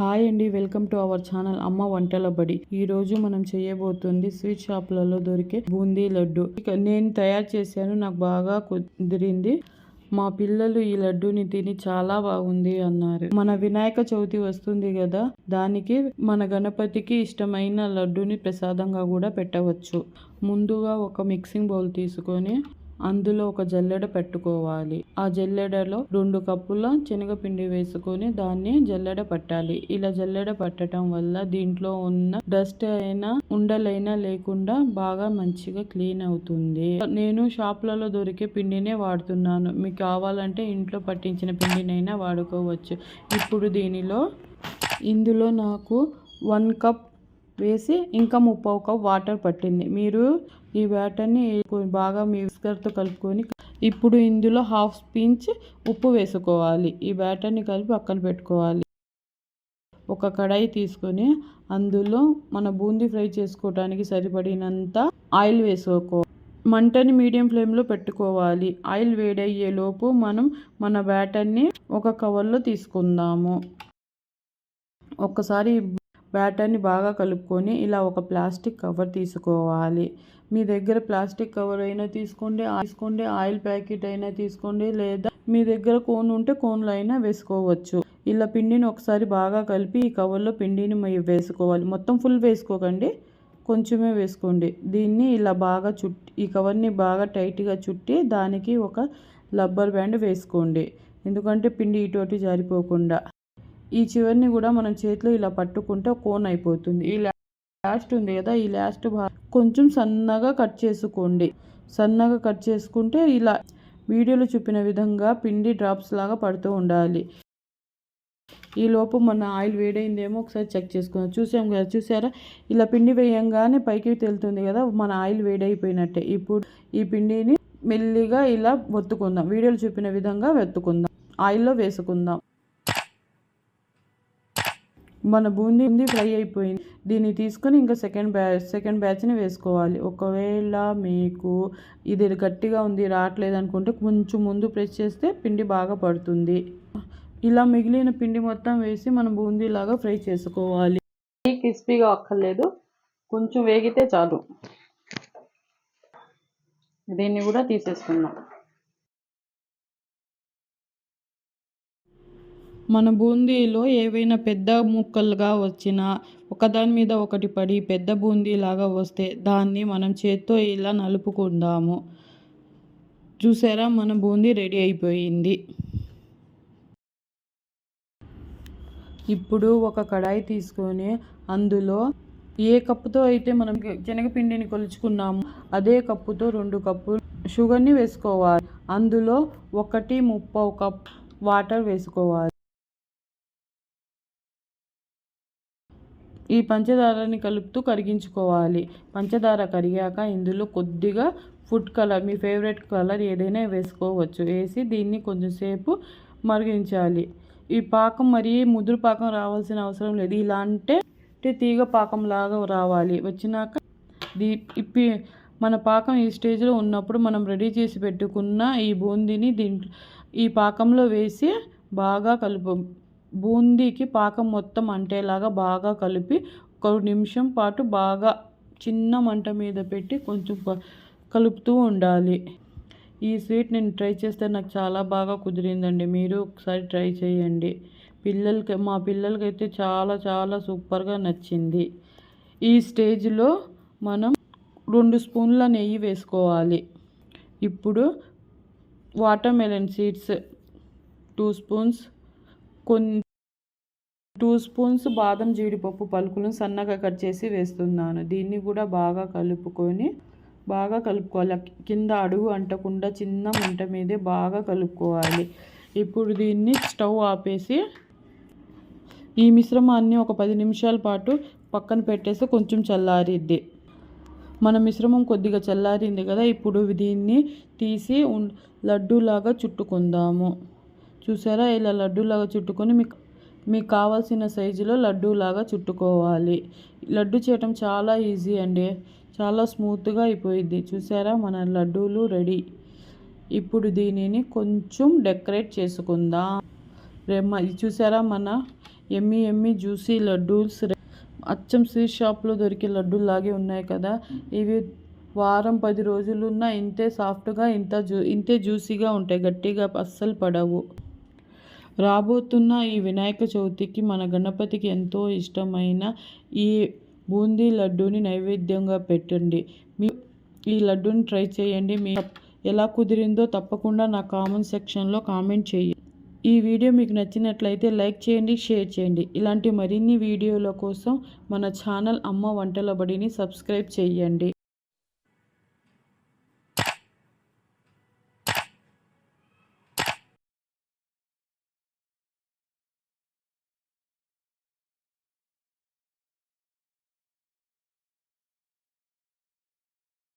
Hi అండి welcome to our channel అమ్మ వంటల బడి. ఈ రోజు మనం చేయబోతుంది స్వీట్ షాప్లలో దొరికే బూందీ లడ్డు. ఇక నేను తయారు చేశాను నాకు బాగా కుదిరింది. మా పిల్లలు ఈ లడ్డూని తిని చాలా బాగుంది అన్నారు. మన వినాయక చవితి వస్తుంది కదా దానికి మన గణపతికి ఇష్టమైన లడ్డూని ప్రసాదంగా కూడా పెట్టవచ్చు. ముందుగా ఒక మిక్సింగ్ బౌల్ తీసుకొని అందులో ఒక జల్లెడ పెట్టుకోవాలి. ఆ జల్లెడలో రెండు కప్పుల శనగపిండి వేసుకొని దాన్ని జల్లెడ పట్టాలి. ఇలా జల్లెడ పట్టడం వల్ల దీంట్లో ఉన్న డస్ట్ అయినా ఉండలైనా లేకుండా బాగా మంచిగా క్లీన్ అవుతుంది. నేను షాప్లలో దొరికే పిండినే వాడుతున్నాను. మీకు కావాలంటే ఇంట్లో పట్టించిన పిండినైనా వాడుకోవచ్చు. ఇప్పుడు దీనిలో ఇందులో నాకు వన్ కప్ వేసి ఇంకా ముప్పావు కప్ వాటర్ పట్టింది. మీరు ఈ బ్యాటర్ని బాగా మిక్సర్తో కలుపుకొని ఇప్పుడు ఇందులో హాఫ్ స్పీంచ్ ఉప్పు వేసుకోవాలి. ఈ బ్యాటర్ని కలిపి పక్కన పెట్టుకోవాలి. ఒక కడాయి తీసుకొని అందులో మన బూందీ ఫ్రై చేసుకోవడానికి సరిపడినంత ఆయిల్ వేసుకో మంటని మీడియం ఫ్లేమ్లో పెట్టుకోవాలి. ఆయిల్ వేడయ్యేలోపు మనం మన బ్యాటర్ని ఒక కవర్లో తీసుకుందాము. ఒక్కసారి బ్యాటర్ని బాగా కలుపుకొని ఇలా ఒక ప్లాస్టిక్ కవర్ తీసుకోవాలి. మీ దగ్గర ప్లాస్టిక్ కవర్ అయినా తీసుకోండి తీసుకోండి ఆయిల్ ప్యాకెట్ అయినా తీసుకోండి లేదా మీ దగ్గర కోన్ ఉంటే కోన్లు అయినా వేసుకోవచ్చు. ఇలా పిండిని ఒకసారి బాగా కలిపి ఈ కవర్లో పిండిని వేసుకోవాలి. మొత్తం ఫుల్ వేసుకోకండి కొంచెమే వేసుకోండి. దీన్ని ఇలా బాగా చుట్టి ఈ కవర్ని బాగా టైట్గా చుట్టి దానికి ఒక రబ్బర్ బ్యాండ్ వేసుకోండి. ఎందుకంటే పిండి ఇటువంటి జారిపోకుండా. ఈ చివరిని కూడా మనం చేతిలో ఇలా పట్టుకుంటే కోన్ అయిపోతుంది. ఈ లాస్ట్ ఉంది కదా ఈ లాస్ట్ కొంచెం సన్నగా కట్ చేసుకోండి. సన్నగా కట్ చేసుకుంటే ఇలా వీడియోలో చూపిన విధంగా పిండి డ్రాప్స్ లాగా పడుతూ ఉండాలి. ఈ లోపు మన ఆయిల్ వేడైందేమో ఒకసారి చెక్ చేసుకుందాం. చూసాం కదా చూసారా? ఇలా పిండి వేయంగానే పైకి తెలుతుంది కదా మన ఆయిల్ వేడైపోయినట్టే. ఇప్పుడు ఈ పిండిని మెల్లిగా ఇలా ఒత్తుకుందాం. వీడియోలో చూపిన విధంగా వెత్తుకుందాం ఆయిల్లో వేసుకుందాం. మన బూందీ ఉంది ఫ్రై అయిపోయింది. దీన్ని తీసుకొని ఇంకా సెకండ్ బ్యాచ్ సెకండ్ బ్యాచ్ని వేసుకోవాలి. ఒకవేళ మీకు ఇది గట్టిగా ఉంది రావట్లేదు అనుకుంటే కొంచెం ముందు ప్రెస్ చేస్తే పిండి బాగా పడుతుంది. ఇలా మిగిలిన పిండి మొత్తం వేసి మనం బూందీలాగా ఫ్రై చేసుకోవాలి. క్రిస్పీగా అక్కర్లేదు. కొంచెం వేగితే చాలు. దీన్ని కూడా తీసేసుకుందాం. మన బూందీలో ఏవైనా పెద్ద ముక్కలుగా వచ్చినా ఒకదాని మీద ఒకటి పడి పెద్ద బూందీలాగా వస్తే దాన్ని మనం చేత్తో ఇలా నలుపుకుందాము. చూసారా? మన బూందీ రెడీ అయిపోయింది. ఇప్పుడు ఒక కడాయి తీసుకొని అందులో ఏ కప్పుతో అయితే మనం శనగపిండిని కొలుచుకున్నాము అదే కప్పుతో రెండు కప్పులు షుగర్ని వేసుకోవాలి. అందులో ఒకటి ముప్పై కప్ వాటర్ వేసుకోవాలి. ఈ పంచదారని కలుపుతూ కరిగించుకోవాలి. పంచదార కరిగాక ఇందులో కొద్దిగా ఫుడ్ కలర్ మీ ఫేవరెట్ కలర్ ఏదైనా వేసుకోవచ్చు. వేసి దీన్ని కొంచెంసేపు మరిగించాలి. ఈ పాకం మరీ ముదురు పాకం రావాల్సిన అవసరం లేదు. ఇలా అంటే తీగ పాకం లాగా రావాలి. వచ్చినాక దీ ఇప్పి మన పాకం ఈ స్టేజ్లో ఉన్నప్పుడు మనం రెడీ చేసి పెట్టుకున్న ఈ బూందీని దీంట్లో ఈ పాకంలో వేసి బాగా కలుపు బూందీకి పాకం మొత్తం అంటేలాగా బాగా కలిపి ఒక నిమిషం పాటు బాగా చిన్న మంట మీద పెట్టి కొంచెం కలుపుతూ ఉండాలి. ఈ స్వీట్ నేను ట్రై చేస్తే నాకు చాలా బాగా కుదిరిందండి. మీరు ఒకసారి ట్రై చేయండి. పిల్లలకి మా పిల్లలకైతే చాలా చాలా సూపర్గా నచ్చింది. ఈ స్టేజ్లో మనం రెండు స్పూన్ల నెయ్యి వేసుకోవాలి. ఇప్పుడు వాటర్మెలన్ సీడ్స్ టూ స్పూన్స్ కొన్ని టూ స్పూన్స్ బాదం జీడిపప్పు పలుకులను సన్నగా కట్ చేసి వేస్తున్నాను. దీన్ని కూడా బాగా కలుపుకొని బాగా కలుపుకోవాలి. కింద అడుగు అంటకుండా చిన్న మంట మీదే బాగా కలుపుకోవాలి. ఇప్పుడు దీన్ని స్టవ్ ఆపేసి ఈ మిశ్రమాన్ని ఒక పది నిమిషాల పాటు పక్కన పెట్టేసి కొంచెం చల్లారిద్ది. మన మిశ్రమం కొద్దిగా చల్లారింది కదా ఇప్పుడు దీన్ని తీసి లడ్డూలాగా చుట్టుకుందాము. చూసారా? ఇలా లడ్డూలాగా చుట్టుకొని మీకు మీకు కావాల్సిన సైజులో లడ్డూలాగా చుట్టుకోవాలి. లడ్డు చేయటం చాలా ఈజీ అండి. చాలా స్మూత్గా అయిపోయింది చూసారా? మన లడ్డూలు రెడీ. ఇప్పుడు దీనిని కొంచెం డెకరేట్ చేసుకుందాం. రేమ చూసారా? మన ఎమ్మి ఎమ్మి జ్యూసీ లడ్డూస్ అచ్చం స్వీట్ షాప్లో దొరికే లడ్డూలాగే ఉన్నాయి కదా? ఇవి వారం పది రోజులున్నా ఇంతే సాఫ్ట్గా ఇంత జూ ఇంతే జ్యూసీగా ఉంటాయి. గట్టిగా అస్సలు పడవు. రాబోతున్న ఈ వినాయక చవితికి మన గణపతికి ఎంతో ఇష్టమైన ఈ బూందీ లడ్డూని నైవేద్యంగా పెట్టండి. మీ ఈ లడ్డూని ట్రై చేయండి. మీ ఎలా కుదిరిందో తప్పకుండా నా కామెంట్ సెక్షన్లో కామెంట్ చేయండి ఈ వీడియో మీకు నచ్చినట్లయితే లైక్ చేయండి షేర్ చేయండి. ఇలాంటి మరిన్ని వీడియోల కోసం మన ఛానల్ అమ్మ వంటల బడిని సబ్స్క్రైబ్ చేయండి.